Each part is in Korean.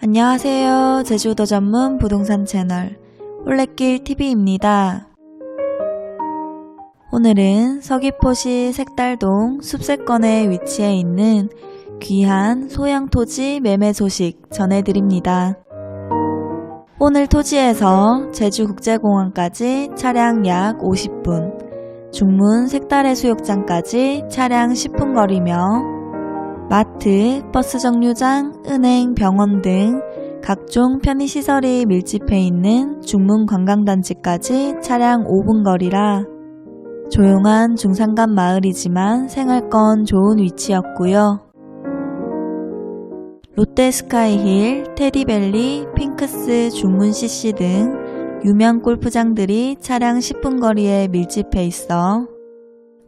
안녕하세요. 제주도 전문 부동산 채널 올레길 TV입니다. 오늘은 서귀포시 색달동 숲세권에 위치해 있는 귀한 소양 토지 매매 소식 전해드립니다. 오늘 토지에서 제주국제공항까지 차량 약 50분, 중문 색달해수욕장까지 차량 10분 거리며 마트, 버스 정류장, 은행, 병원 등 각종 편의시설이 밀집해 있는 중문 관광단지까지 차량 5분 거리라 조용한 중산간 마을이지만 생활권 좋은 위치였고요. 롯데 스카이힐, 테디밸리, 핑크스, 중문 CC 등 유명 골프장들이 차량 10분 거리에 밀집해 있어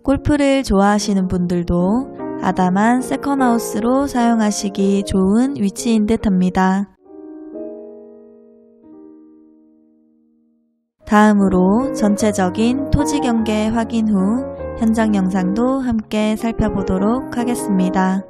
골프를 좋아하시는 분들도 아담한 세컨하우스로 사용하시기 좋은 위치인 듯 합니다. 다음으로 전체적인 토지 경계 확인 후 현장 영상도 함께 살펴보도록 하겠습니다.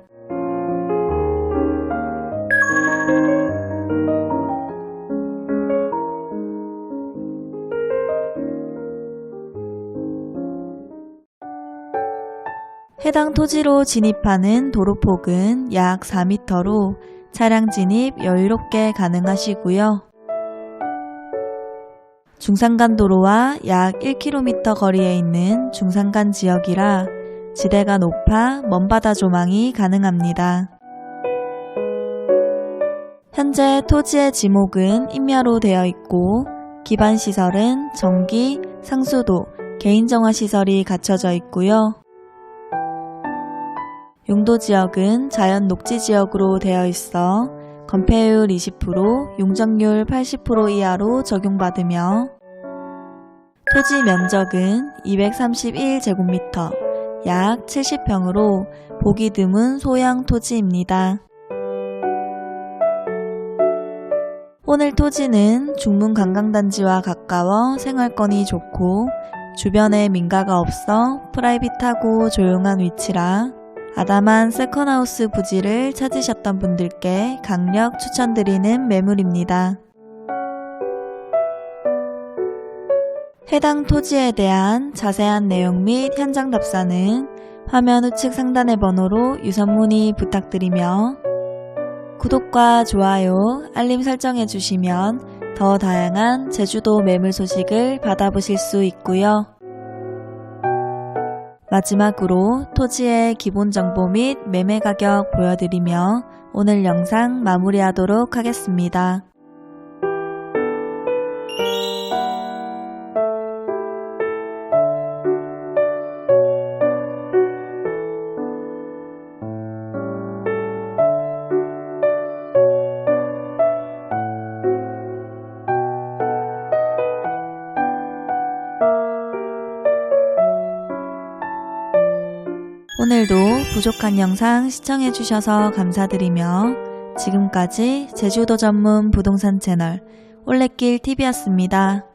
해당 토지로 진입하는 도로폭은 약 4m로 차량 진입 여유롭게 가능하시고요. 중산간 도로와 약 1km 거리에 있는 중산간 지역이라 지대가 높아 먼바다 조망이 가능합니다. 현재 토지의 지목은 임야로 되어 있고 기반 시설은 전기, 상수도, 개인정화 시설이 갖춰져 있고요. 용도 지역은 자연 녹지 지역으로 되어 있어 건폐율 20%, 용적률 80% 이하로 적용받으며 토지 면적은 231제곱미터, 약 70평으로 보기 드문 소형 토지입니다. 오늘 토지는 중문 관광단지와 가까워 생활권이 좋고 주변에 민가가 없어 프라이빗하고 조용한 위치라 아담한 세컨하우스 부지를 찾으셨던 분들께 강력 추천드리는 매물입니다. 해당 토지에 대한 자세한 내용 및 현장 답사는 화면 우측 상단의 번호로 유선 문의 부탁드리며 구독과 좋아요, 알림 설정해 주시면 더 다양한 제주도 매물 소식을 받아보실 수 있고요. 마지막으로 토지의 기본 정보 및 매매 가격 보여드리며 오늘 영상 마무리하도록 하겠습니다. 오늘도 부족한 영상 시청해주셔서 감사드리며 지금까지 제주도 전문 부동산 채널 올레길 TV였습니다.